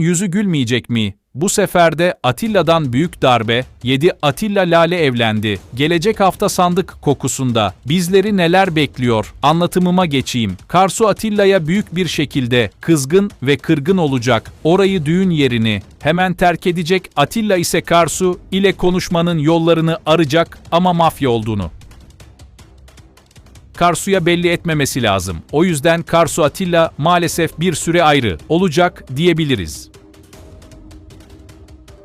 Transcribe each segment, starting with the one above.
Yüzü gülmeyecek mi? Bu sefer de Atilla'dan büyük darbe, 7 Atilla Lale evlendi. Gelecek hafta sandık kokusunda. Bizleri neler bekliyor? Anlatımıma geçeyim. Karsu Atilla'ya büyük bir şekilde kızgın ve kırgın olacak. Orayı düğün yerini hemen terk edecek. Atilla ise Karsu ile konuşmanın yollarını arayacak ama mafya olduğunu. Karsu'ya belli etmemesi lazım. O yüzden Karsu Atilla maalesef bir süre ayrı olacak diyebiliriz.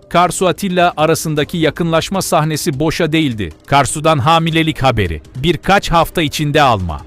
Karsu Atilla arasındaki yakınlaşma sahnesi boşa değildi. Karsu'dan hamilelik haberi. Birkaç hafta içinde alma.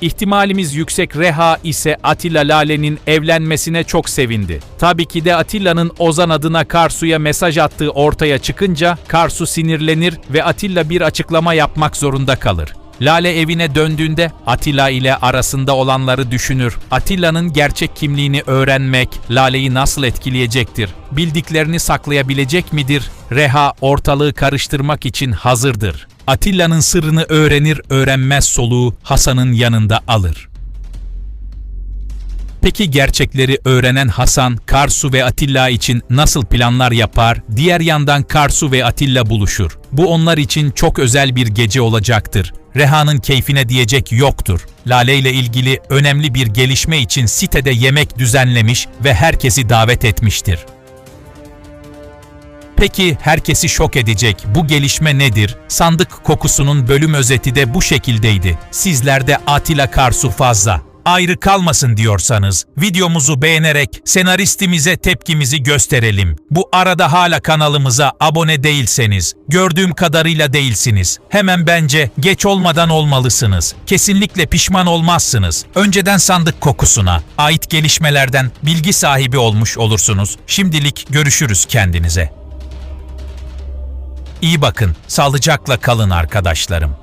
İhtimalimiz yüksek Reha ise Atilla Lale'nin evlenmesine çok sevindi. Tabii ki de Atilla'nın Ozan adına Karsu'ya mesaj attığı ortaya çıkınca Karsu sinirlenir ve Atilla bir açıklama yapmak zorunda kalır. Lale evine döndüğünde Atilla ile arasında olanları düşünür. Atilla'nın gerçek kimliğini öğrenmek Lale'yi nasıl etkileyecektir? Bildiklerini saklayabilecek midir? Reha ortalığı karıştırmak için hazırdır. Atilla'nın sırrını öğrenir öğrenmez soluğu Hasan'ın yanında alır. Peki gerçekleri öğrenen Hasan, Karsu ve Atilla için nasıl planlar yapar? Diğer yandan Karsu ve Atilla buluşur. Bu onlar için çok özel bir gece olacaktır. Reha'nın keyfine diyecek yoktur. Lale ile ilgili önemli bir gelişme için sitede yemek düzenlemiş ve herkesi davet etmiştir. Peki herkesi şok edecek bu gelişme nedir? Sandık kokusunun bölüm özeti de bu şekildeydi. Sizlerde Atilla Karsu fazla. Ayrı kalmasın diyorsanız videomuzu beğenerek senaristimize tepkimizi gösterelim. Bu arada hala kanalımıza abone değilseniz, gördüğüm kadarıyla değilsiniz. Hemen bence geç olmadan olmalısınız. Kesinlikle pişman olmazsınız. Önceden sandık kokusuna ait gelişmelerden bilgi sahibi olmuş olursunuz. Şimdilik görüşürüz kendinize. İyi bakın, sağlıcakla kalın arkadaşlarım.